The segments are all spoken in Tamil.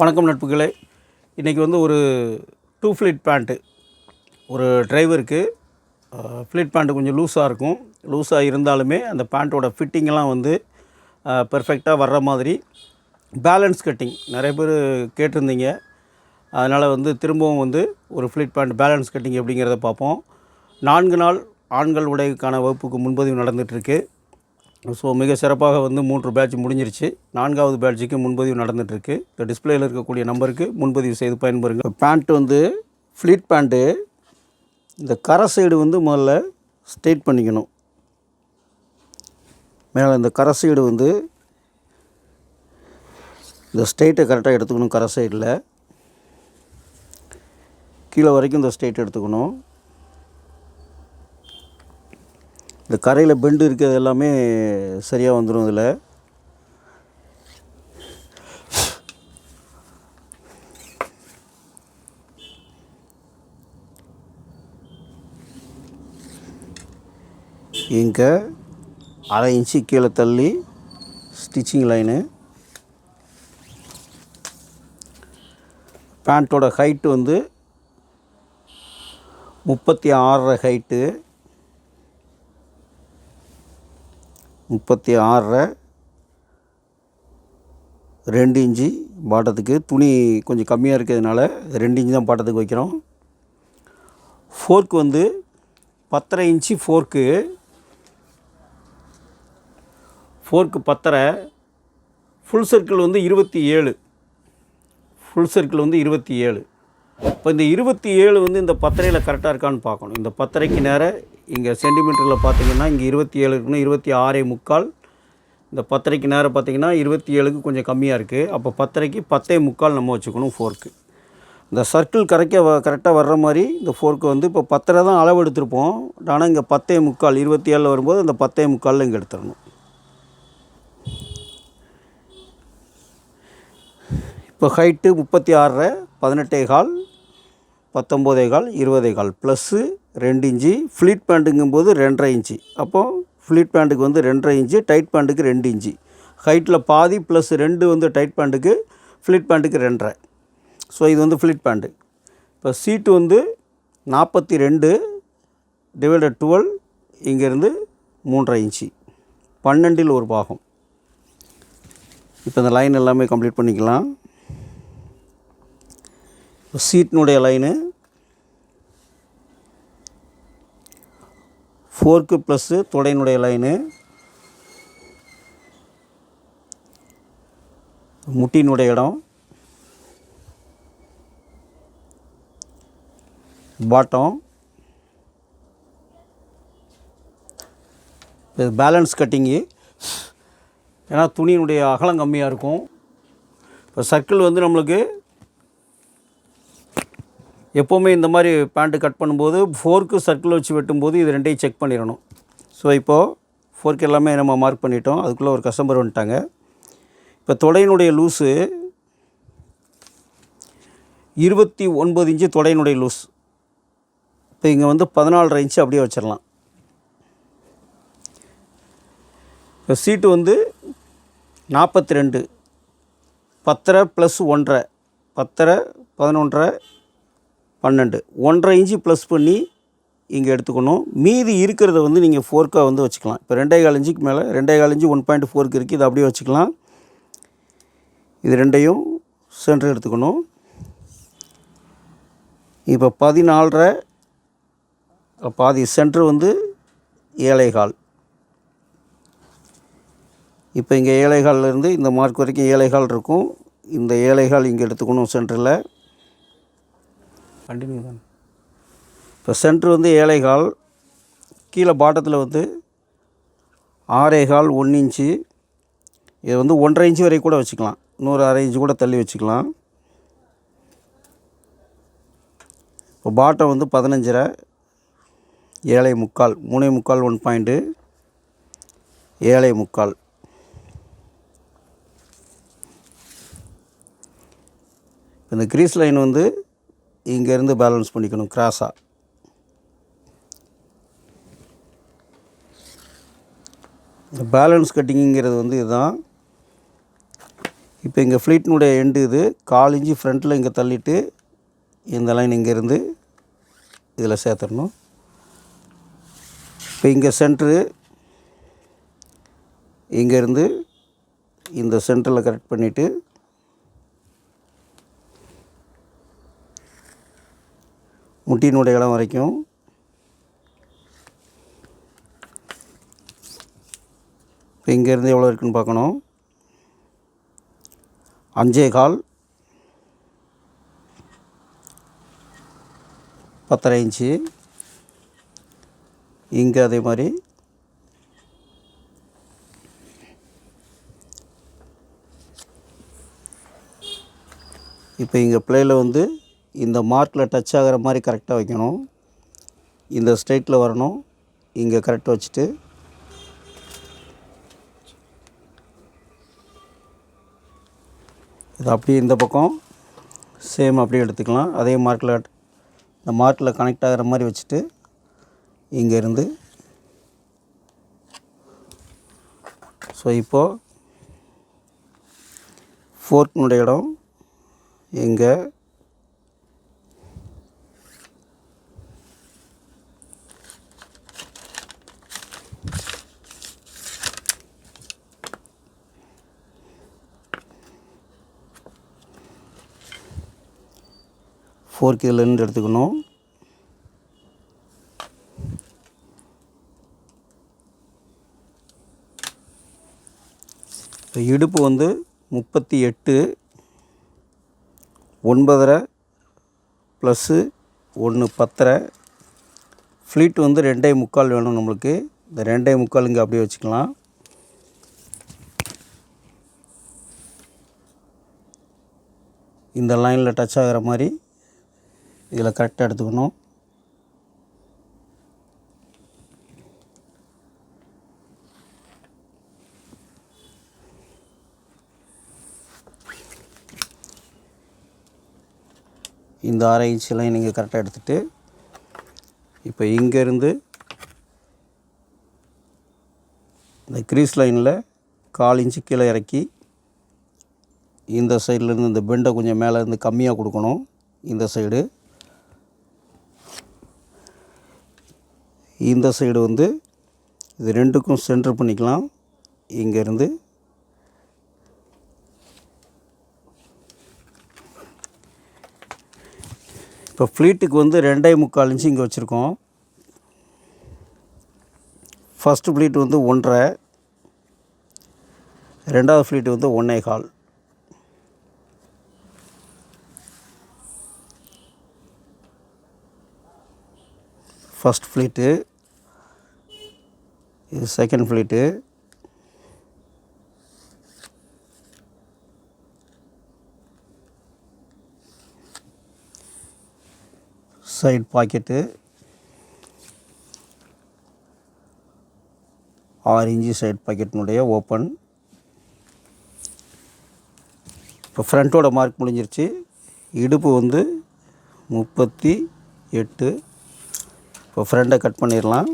வணக்கம் நட்புகளே. இன்றைக்கி வந்து ஒரு டூ ஃப்ளீட் பேண்ட்டு ஒரு டிரைவருக்கு ஃப்ளீட் பேண்ட்டு கொஞ்சம் லூஸாக இருக்கும். லூஸாக இருந்தாலுமே அந்த பேண்ட்டோட ஃபிட்டிங்கெல்லாம் வந்து பெர்ஃபெக்டாக வர்ற மாதிரி. பேலன்ஸ் கட்டிங் நிறைய பேர் கேட்டிருந்தீங்க. அதனால் வந்து திரும்பவும் வந்து ஒரு ஃப்ளீட் பேண்ட் பேலன்ஸ் கட்டிங் எப்படிங்கிறத பார்ப்போம். நான்கு நாள் ஆண்கள் உடைக்கான வகுப்புக்கு முன்பதிவு நடந்துகிட்ருக்கு ஸோ மிக சிறப்பாக வந்து மூன்று பேட்ச் முடிஞ்சிருச்சு. நான்காவது பேட்ச்சுக்கு முன்பதிவு நடந்துகிட்ருக்கு இந்த டிஸ்பிளேயில் இருக்கக்கூடிய நம்பருக்கு முன்பதிவு செய்து பயன்பெறுங்க. பேண்ட் வந்து ஃப்ளீட் பேண்ட்டு இந்த கரை சைடு வந்து முதல்ல ஸ்ட்ரெயிட் பண்ணிக்கணும். மேலே இந்த கரை சைடு வந்து இந்த ஸ்ட்ரெயிட்டை கரெக்டாக எடுத்துக்கணும் கரை சைடில் கீழே வரைக்கும் இந்த ஸ்ட்ரெயிட் எடுத்துக்கணும். இந்த கரையில் பெண்டு இருக்கிறது எல்லாமே சரியாக வந்துடும் இதில். இங்கே அரை இன்ச்சு கீழே தள்ளி ஸ்டிச்சிங் லைனு பேண்ட்டோட ஹைட்டு வந்து முப்பத்தி ஆறரை ஹைட்டு முப்பத்தி ஆறரை ரெண்டு இன்ச்சு பாட்டத்துக்கு. துணி கொஞ்சம் கம்மியாக இருக்கிறதுனால ரெண்டு இன்ச்சு தான் பாட்டத்துக்கு வைக்கிறோம். ஃபோர்க் வந்து பத்தரை இன்ச்சு ஃபோர்க்கு. ஃபோர்க்கு பத்தரை. ஃபுல் சர்க்கிள் வந்து இருபத்தி ஏழு. ஃபுல் சர்க்கிள் வந்து இருபத்தி ஏழு. இப்போ இந்த இருபத்தி ஏழு வந்து இந்த பத்தரையில் கரெக்டாக இருக்கான்னு பார்க்கணும். இந்த பத்தரைக்கு நேராக இங்கே சென்டிமீட்டரில் பார்த்தீங்கன்னா இங்கே இருபத்தி ஏழு இருபத்தி ஆறே முக்கால். இந்த பத்தரைக்கு நேரம் பார்த்தீங்கன்னா இருபத்தி ஏழுக்கு கொஞ்சம் கம்மியாக இருக்குது. அப்போ பத்தரைக்கு பத்தே முக்கால் நம்ம வச்சுக்கணும் ஃபோர்க்கு இந்த சர்க்கிள் கரெக்டாக கரெக்டாக வர்ற மாதிரி இந்த ஃபோர்க்கு வந்து இப்போ பத்தரை தான் அளவு எடுத்திருப்போம். ஆனால் இங்கே பத்தே முக்கால் இருபத்தி ஏழில் வரும்போது அந்த பத்தே முக்காலில் இங்கே எடுத்துடணும். இப்போ ஹைட்டு முப்பத்தி ஆறரை பதினெட்டே கால். பத்தொம்போதே கால் இருபதே கால் ப்ளஸ்ஸு ரெண்டு இன்ச்சு. ஃப்ளீட் பேண்ட்டுங்கும்போது ரெண்டரை இன்ச்சு. அப்போது ஃப்ளீட் பேண்ட்டுக்கு வந்து ரெண்டரை இன்ச்சு டைட் பேண்ட்டுக்கு ரெண்டு இன்ச்சு. ஹைட்டில் பாதி ப்ளஸ் ரெண்டு வந்து டைட் பேண்ட்டுக்கு ஃப்ளீட் பேண்ட்டுக்கு ரெண்டரை. ஸோ இது வந்து ஃப்ளீட் பேண்ட்டு இப்போ சீட்டு வந்து நாற்பத்தி ரெண்டு டிவைடட் டுவெல் இங்கேருந்து மூன்றரை இன்ச்சு. பன்னெண்டில் ஒரு பாகம். இப்போ இந்த லைன் எல்லாமே கம்ப்ளீட் பண்ணிக்கலாம். சீட்டினுடைய லைனு. ஃபோர்க்கு ப்ளஸ்ஸு தொடையினுடைய லைனு. முட்டினுடைய இடம். பாட்டம். இது பேலன்ஸ் கட்டிங்கு. ஏன்னா துணியினுடைய அகலம் கம்மியாக இருக்கும். இப்போ சர்க்கிள் வந்து நம்மளுக்கு எப்போவுமே இந்த மாதிரி பேண்ட்டு கட் பண்ணும்போது ஃபோர்க்கு சர்க்கிள் வச்சு வெட்டும்போது இது ரெண்டையும் செக் பண்ணிடணும். ஸோ இப்போது ஃபோர்க்கு எல்லாமே நம்ம மார்க் பண்ணிட்டோம். அதுக்குள்ளே ஒரு கஸ்டமர் வந்துட்டாங்க. இப்போ தொடையினுடைய லூஸு இருபத்தி ஒன்பது இன்ச்சு தொடையினுடைய லூஸ் இப்போ இங்கே வந்து பதினாலரை இன்ச்சு அப்படியே வச்சிடலாம். இப்போ சீட்டு வந்து நாற்பத்தி ரெண்டு பத்தரை ப்ளஸ் ஒன்றரை பத்தரை பதினொன்றரை பன்னெண்டு. ஒன்றரை இன்ச்சு ப்ளஸ் பண்ணி இங்கே எடுத்துக்கணும். மீதி இருக்கிறத வந்து நீங்கள் ஃபோர்க்காக வந்து வச்சுக்கலாம். இப்போ ரெண்டே கால் இன்ச்சுக்கு மேலே ரெண்டே கால் இன்ச்சு ஒன் பாயிண்ட் ஃபோர்க்கு இருக்குது இதை அப்படியே வச்சுக்கலாம். இது ரெண்டையும் சென்டர் எடுத்துக்கணும். இப்போ பதினாலரை பாதி சென்டர் வந்து ஏழைகால். இப்போ இங்கே ஏழைகால்லேருந்து இந்த மார்க் வரைக்கும் ஏழைகால் இருக்கும். இந்த ஏழைகால் இங்கே எடுத்துக்கணும் சென்டரில் கண்டினியூ தான். இப்போ சென்ட்ரு வந்து ஏழைகால் கீழே பாட்டத்தில் வந்து ஆறேகால் ஒன்று இன்ச்சு இது வந்து ஒன்றரை இன்ச்சு வரைக்கும் கூட வச்சுக்கலாம். இன்னொரு அரை இன்ச்சு கூட தள்ளி வச்சுக்கலாம். இப்போ பாட்டம் வந்து பதினஞ்சரை ஏழை முக்கால் மூணே முக்கால் ஒன் பாயிண்ட்டு ஏழை முக்கால். இந்த க்ரீஸ் லைன் வந்து இங்கேருந்து பேலன்ஸ் பண்ணிக்கணும் கிராஸாக பேலன்ஸ் கட்டிங்கிறது வந்து இதுதான். இப்போ இங்கே ஃப்ளீட்னுடைய எண்டு இது கால் இஞ்சி ஃப்ரண்ட்டில் இங்கே தள்ளிட்டு இந்த லைன் இங்கேருந்து இதில் சேர்த்துடணும். இப்போ இங்கே சென்ட்ரு இங்கேருந்து இந்த சென்டரில் கரெக்ட் பண்ணிவிட்டு முட்டியினுடைய இடம் வரைக்கும். இப்போ இங்கேருந்து எவ்வளோ இருக்குன்னு பார்க்கணும். அஞ்சே கால். பத்தரை இன்ச்சு. இங்கே அதே மாதிரி. இப்போ இங்கே பிளேயில் வந்து இந்த மார்க்கில் டச் ஆகிற மாதிரி கரெக்டாக வைக்கணும். இந்த ஸ்ட்ரைட்டில் வரணும். இங்கே கரெக்டாக வச்சுட்டு. இது அப்படியே இந்த பக்கம். சேம் அப்படியே எடுத்துக்கலாம். அதே மார்க்கில் இந்த மார்க்கில் கனெக்ட் ஆகிற மாதிரி வச்சுட்டு இங்கேருந்து ஸோ இப்போது ஃபோர்க்னுடைய இடம். இங்கே ஃபோர்க் இதுலேருந்து எடுத்துக்கணும். இடுப்பு வந்து முப்பத்தி எட்டு ஒன்பதரை ப்ளஸ்ஸு ஒன்று பத்தரை. ஃப்ளீட் வந்து ரெண்டே முக்கால் வேணும் நம்மளுக்கு. இந்த ரெண்டே முக்கால் இங்கே அப்படியே வச்சுக்கலாம். இந்த லைனில் டச் ஆகிற மாதிரி இதில் கரெக்டாக எடுத்துக்கணும். இந்த அரை இன்ச்செல்லாம் நீங்கள் கரெக்டாக எடுத்துகிட்டு இப்போ இங்கேருந்து இந்த க்ரீஸ் லைனில் கால் இன்ச்சு கீழே இறக்கி இந்த சைட்லேருந்து இந்த பெண்டை கொஞ்சம் மேலேருந்து கம்மியாக கொடுக்கணும் இந்த சைடு இந்த சைடு வந்து இது ரெண்டுக்கும் சென்டர் பண்ணிக்கலாம். இங்கேருந்து இப்போ ஃப்ளீட்டுக்கு வந்து ரெண்டே முக்கால் இன்ச்சு இங்கே வச்சுருக்கோம். ஃபஸ்ட்டு ஃப்ளீட் வந்து ஒன்றரை ரெண்டாவது ஃப்ளீட் வந்து ஒன்றே கால். ஃபஸ்ட் ஃப்ளீட்டு இது செகண்ட் ஃப்ளைட்டு சைடு பாக்கெட்டு ஆறு இன்ச்சு சைட் பாக்கெட்டினுடைய ஓப்பன் இப்போ ஃப்ரண்ட்டோட மார்க் முடிஞ்சிருச்சு. இடுப்பு வந்து முப்பத்தி எட்டு. இப்போ ஃப்ரண்ட்டை கட் பண்ணிடலாம்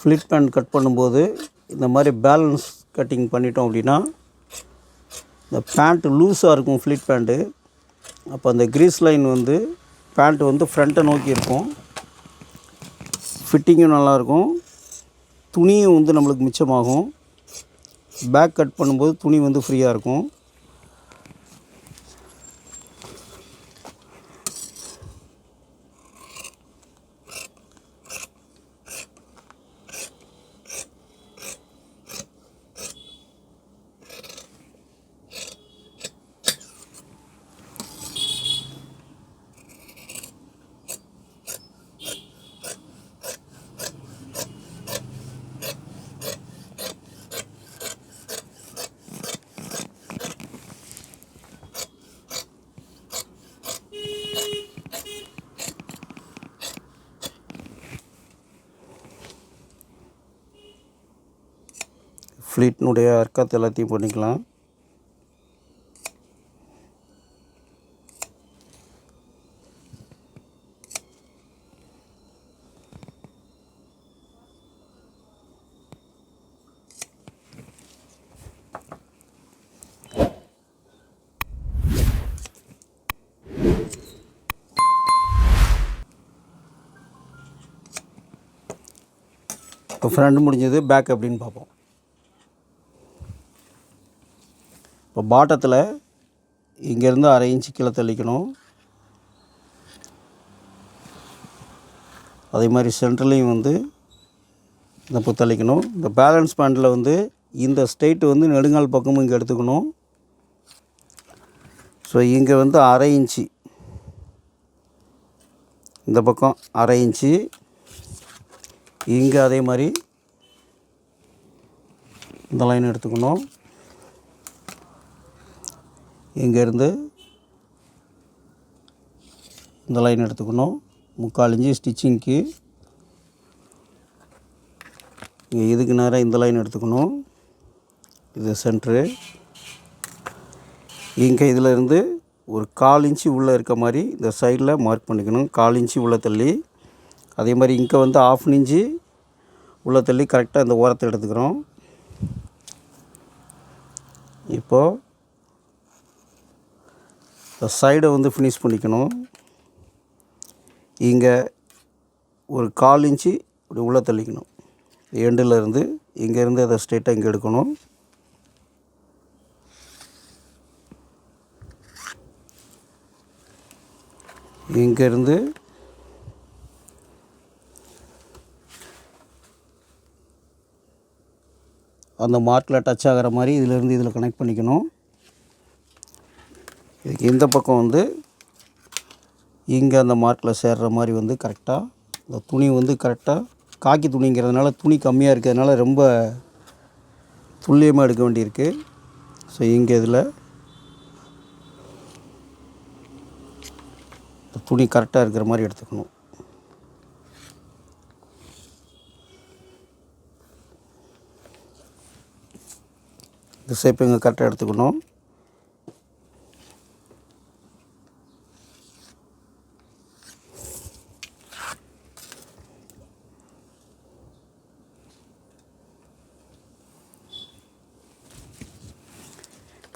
ஃப்ளிட் பேண்ட் கட் பண்ணும்போது இந்த மாதிரி பேலன்ஸ் கட்டிங் பண்ணிட்டோம் அப்படின்னா இந்த பேண்ட்டு லூஸாக இருக்கும் ஃப்ளிட் பேண்ட்டு அப்போ அந்த க்ரீஸ் லைன் வந்து பேண்ட்டு வந்து ஃப்ரண்ட்டை நோக்கி இருக்கும். ஃபிட்டிங்கும் நல்லாயிருக்கும் துணியும் வந்து நம்மளுக்கு மிச்சமாகும். பேக் கட் பண்ணும்போது துணி வந்து ஃப்ரீயாக இருக்கும். ஃப்ளீட்னுடைய அர்க்கத்தை எல்லாத்தையும் பண்ணிக்கலாம். இப்போ ஃப்ரண்ட் முடிஞ்சது பேக் அப்படின்னு பார்ப்போம். இப்போ பாட்டத்தில் இங்கேருந்து அரை இன்ச்சு கீழே தள்ளிக்கணும். அதே மாதிரி சென்டர்லேயும் வந்து இந்த புத்தளிக்கணும் இந்த பேலன்ஸ் பேண்டில் வந்து இந்த ஸ்டேட்டு வந்து நெடுங்கால் பக்கமும் இங்கே எடுத்துக்கணும். ஸோ இங்கே வந்து அரை இன்ச்சு. இந்த பக்கம் அரை இன்ச்சு. இங்கே அதே மாதிரி இந்த லைன் எடுத்துக்கணும். இங்கேருந்து இந்த லைன் எடுத்துக்கணும். முக்கால் இன்ச்சு ஸ்டிச்சிங்க்கு இங்கே இதுக்கு நேராக இந்த லைன் எடுத்துக்கணும். இது சென்ட்ரு இங்கே இதிலிருந்து ஒரு கால் இன்ச்சு உள்ளே இருக்க மாதிரி இந்த சைடில் மார்க் பண்ணிக்கணும். கால் இன்ச்சு உள்ளே தள்ளி. அதே மாதிரி இங்கே வந்து ஆஃப் இன்ச்சு உள்ளே தள்ளி கரெக்டாக இந்த ஓரத்தை எடுத்துக்கிறோம். இப்போது இந்த சைடை வந்து ஃபினிஷ் பண்ணிக்கணும். இங்கே ஒரு கால் இன்ச்சு இப்படி உள்ளே தள்ளிக்கணும். எண்டில் இருந்து இங்கேருந்து அதை ஸ்ட்ரெயிட்டாக இங்கே எடுக்கணும். இங்கேருந்து அந்த மார்க்கில் டச் ஆகிற மாதிரி இதிலேருந்து இதில் கனெக்ட் பண்ணிக்கணும். இந்த பக்கம் வந்து இங்கே அந்த மார்க்கில் சேர்ற மாதிரி வந்து கரெக்டாக இந்த துணி வந்து கரெக்டாக காக்கி துணிங்கிறதுனால துணி கம்மியாக இருக்கிறதுனால ரொம்ப துல்லியமாக எடுக்க வேண்டியிருக்கு. ஸோ இங்கே இதில் இந்த துணி கரெக்டாக இருக்கிற மாதிரி எடுத்துக்கணும். இந்த ஷேப் இங்கே கரெக்டாக எடுத்துக்கணும்.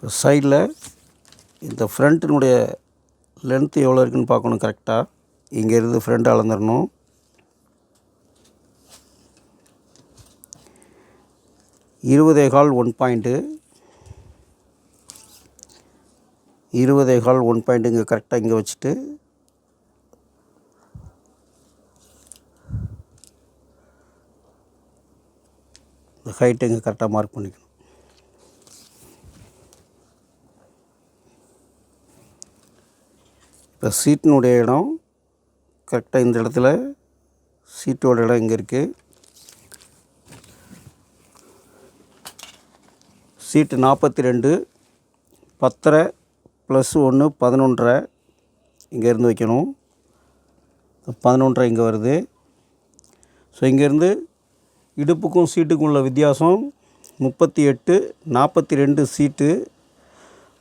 இப்போ சைடில் இந்த ஃப்ரண்ட்டினுடைய லென்த்து எவ்வளோ இருக்குன்னு பார்க்கணும் கரெக்டாக இங்கேருந்து ஃப்ரண்ட் அளந்துடணும் இருபதே கால் ஒன் பாயிண்ட்டு இருபதே கால் ஒன் பாயிண்ட் இங்கே கரெக்டாக இங்கே வச்சுட்டு இந்த ஹைட்டு இங்கே கரெக்டாக மார்க் பண்ணிக்கணும். இப்போ சீட்டினுடைய இடம் கரெக்டாக இந்த இடத்துல சீட்டோட இடம் இங்கே இருக்குது சீட்டு நாற்பத்தி ரெண்டு பத்தரை ப்ளஸ் ஒன்று பதினொன்றரை இங்கேருந்து வைக்கணும். பதினொன்றரை இங்கே வருது. ஸோ இங்கேருந்து இடுப்புக்கும் சீட்டுக்கும் உள்ள வித்தியாசம் முப்பத்தி எட்டு நாற்பத்தி ரெண்டு சீட்டு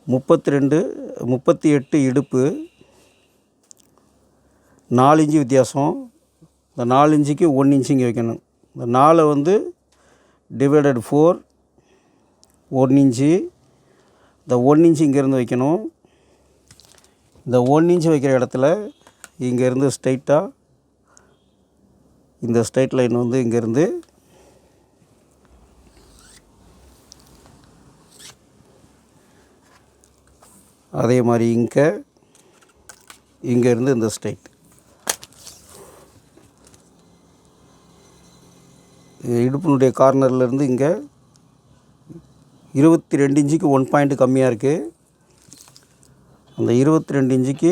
முப்பத்தி ரெண்டு முப்பத்தி எட்டு இடுப்பு. நாலு இன்ச்சு வித்தியாசம். இந்த நாலு இன்ச்சுக்கு ஒன் இன்ச்சு இங்கே வைக்கணும். இந்த நாலை வந்து டிவைடட் ஃபோர் ஒன் இன்ச்சு. இந்த ஒன் இன்ச்சு இங்கேருந்து வைக்கணும். இந்த ஒன் இன்ச்சு வைக்கிற இடத்துல இங்கேருந்து ஸ்ட்ரைட்டாக இந்த ஸ்ட்ரைட் லைன் வந்து இங்கேருந்து அதே மாதிரி இங்கே இங்கேருந்து இந்த ஸ்ட்ரைட் இடுப்பினுடைய கார்னர்லேருந்து இங்கே இருபத்தி ரெண்டு இன்ச்சுக்கு ஒன் பாயிண்ட் கம்மியாக இருக்குது அந்த இருபத்தி ரெண்டு இன்ச்சுக்கு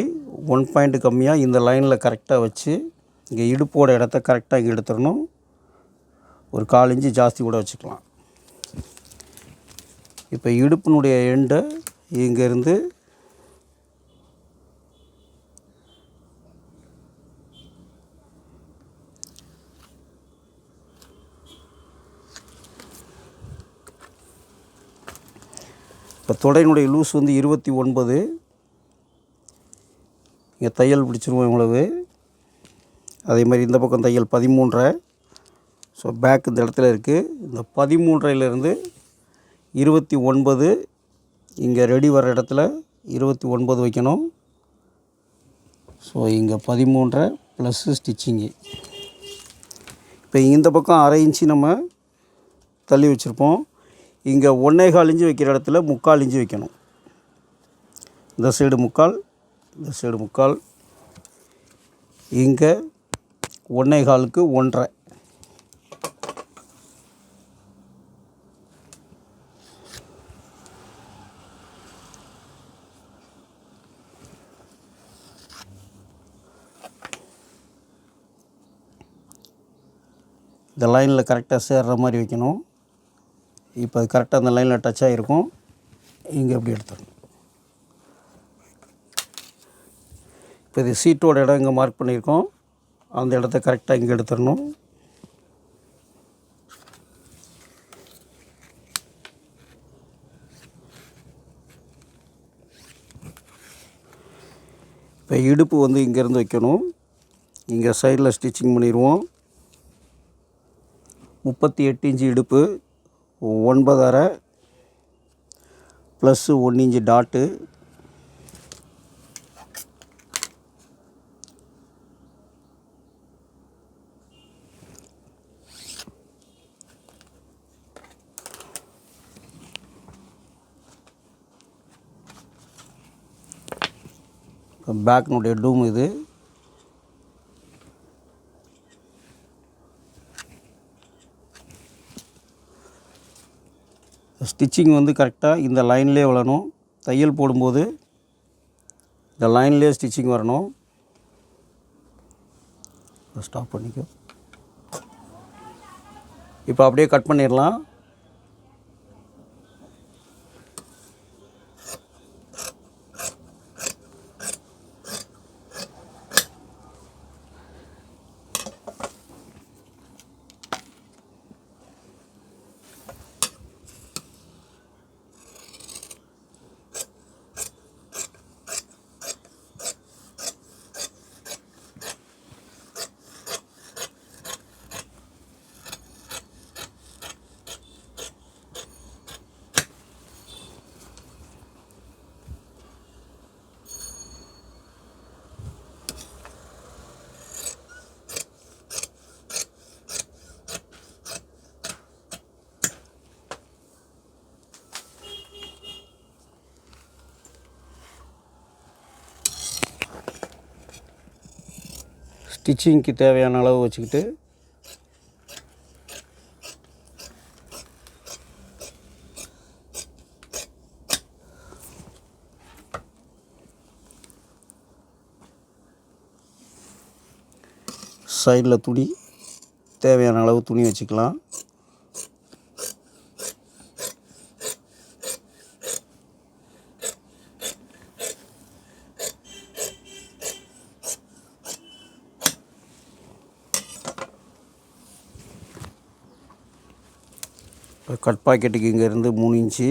ஒன் பாயிண்ட் கம்மியாக இந்த லைனில் கரெக்டாக வச்சு இங்கே இடுப்போட இடத்த கரெக்டாக இங்கே எடுத்துடணும். ஒரு கால் இன்ச்சு ஜாஸ்தி கூட வச்சுக்கலாம். இப்போ இடுப்பினுடைய எண்டை இங்கேருந்து தொடையினுடைய லூஸ் வந்து இருபத்தி ஒன்பது. இங்கே தையல் பிடிச்சிருவோம் இவ்வளவு. அதே மாதிரி இந்த பக்கம் தையல் பதிமூன்றரை. ஸோ பேக் இந்த இடத்துல இருக்குது இந்த பதிமூன்றையிலேருந்து இருபத்தி ஒன்பது. இங்கே ரெடி வர இடத்துல இருபத்தி ஒன்பது வைக்கணும். ஸோ இங்கே பதிமூன்றரை ப்ளஸ்ஸு ஸ்டிச்சிங்கு இப்போ இந்த பக்கம் அரை இன்ச்சு நம்ம தள்ளி வச்சுருப்போம். இங்கே ஒன்றே கால் வைக்கிற இடத்துல முக்கால் இஞ்சி வைக்கணும். இந்த சைடு முக்கால் இந்த சைடு முக்கால். இங்கே ஒன்றே காலுக்கு ஒன்றரை. இந்த லைனில் கரெக்டாக சேர்ற மாதிரி வைக்கணும். இப்போ அது கரெக்டாக அந்த லைனில் டச் ஆகிருக்கும் இங்கே எப்படி எடுத்துடணும் இப்போ இது சீட்டோட இடம் இங்கே மார்க் பண்ணியிருக்கோம். அந்த இடத்த கரெக்டாக இங்கே எடுத்துடணும். இப்போ இடுப்பு வந்து இங்கேருந்து வைக்கணும். இங்கே சைடில் ஸ்டிச்சிங் பண்ணிடுவோம். முப்பத்தி எட்டு இன்ச்சு இடுப்பு. ஒன்பதரை ப்ளஸ்ஸு ஒன்று இன்ச்சு டாட்டு பேக்கினுடைய டூம் இது. ஸ்டிச்சிங் வந்து கரெக்டாக இந்த லைன்லேயே வளரணும். தையல் போடும்போது இந்த லைன்லேயே ஸ்டிச்சிங் வரணும். ஸ்டாப் பண்ணிக்கோ. இப்போ அப்படியே கட் பண்ணிடலாம். ஸ்டிச்சிங்க்கு தேவையான அளவு வச்சுக்கிட்டு சைடில் துணி தேவையான அளவு துணி வச்சுக்கலாம். கட் பாக்கெட்டுக்கு இங்கேருந்து மூணு இன்ச்சு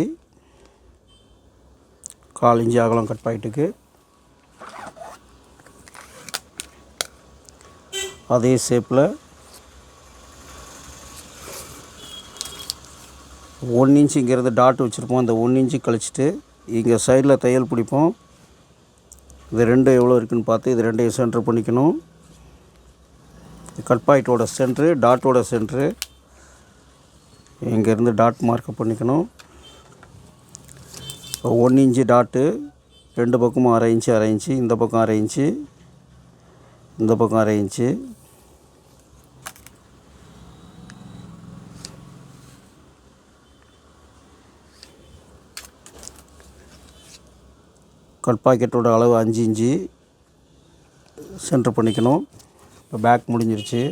கால் இன்ச்சு அகலம் கட் பாக்கெட்டுக்கு. அதே ஷேப்பில் ஒன் இன்ச்சுங்கிறது இங்கேருந்து டாட் வச்சுருப்போம். அந்த ஒன் இன்ச்சு கழிச்சிட்டு இங்கே சைடில் தையல் பிடிப்போம். இது ரெண்டும் எவ்வளோ இருக்குதுன்னு பார்த்து இது ரெண்டையும் சென்டர் பண்ணிக்கணும். கட் பாயிட்டோட சென்ட்ரு டாட்டோட சென்ட்ரு இங்கேருந்து டாட் மார்க்கப் பண்ணிக்கணும். ஒன் இன்ச்சு டாட்டு ரெண்டு பக்கமும் அரை இன்ச்சு அரை இன்ச்சு இந்த பக்கம் அரை இன்ச்சு இந்த பக்கம் அரை இன்ச்சு கட் பாக்கெட்டோட அளவு அஞ்சு இன்ச்சு சென்டர் பண்ணிக்கணும். இப்போ பேக் முடிஞ்சிருச்சு.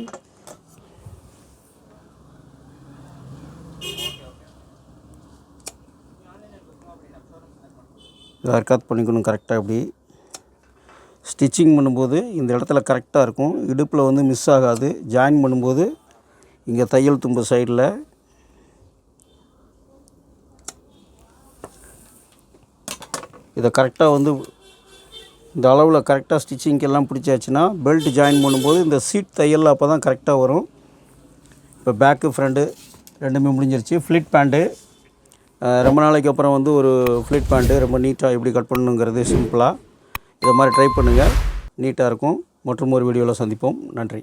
இதை ஹர்காத் பண்ணிக்கணும் கரெக்டாக இப்படி ஸ்டிச்சிங் பண்ணும்போது இந்த இடத்துல கரெக்டாக இருக்கும். இடுப்பில் வந்து மிஸ் ஆகாது. ஜாயின் பண்ணும்போது இங்கே தையல் தும்பு சைடில் இதை கரெக்டாக வந்து இந்த அளவில் கரெக்டாக ஸ்டிச்சிங்க்கெல்லாம் பிடிச்சாச்சுன்னா பெல்ட் ஜாயின் பண்ணும்போது இந்த சீட் தையல் அப்போ தான் கரெக்டாக வரும். இப்போ பேக்கு ஃப்ரண்ட்டு ரெண்டுமே முடிஞ்சிருச்சு. ஃப்ளிட் பேண்ட்டு ரொம்ப நாளைக்கு அப்புறம் வந்து ஒரு ஃப்ளிட் பேண்ட்டு ரொம்ப நீட்டாக எப்படி கட் பண்ணணுங்கிறது சிம்பிளாக இதை மாதிரி ட்ரை பண்ணுங்கள் நீட்டாக இருக்கும். மற்றும் ஒரு வீடியோவில் சந்திப்போம். நன்றி.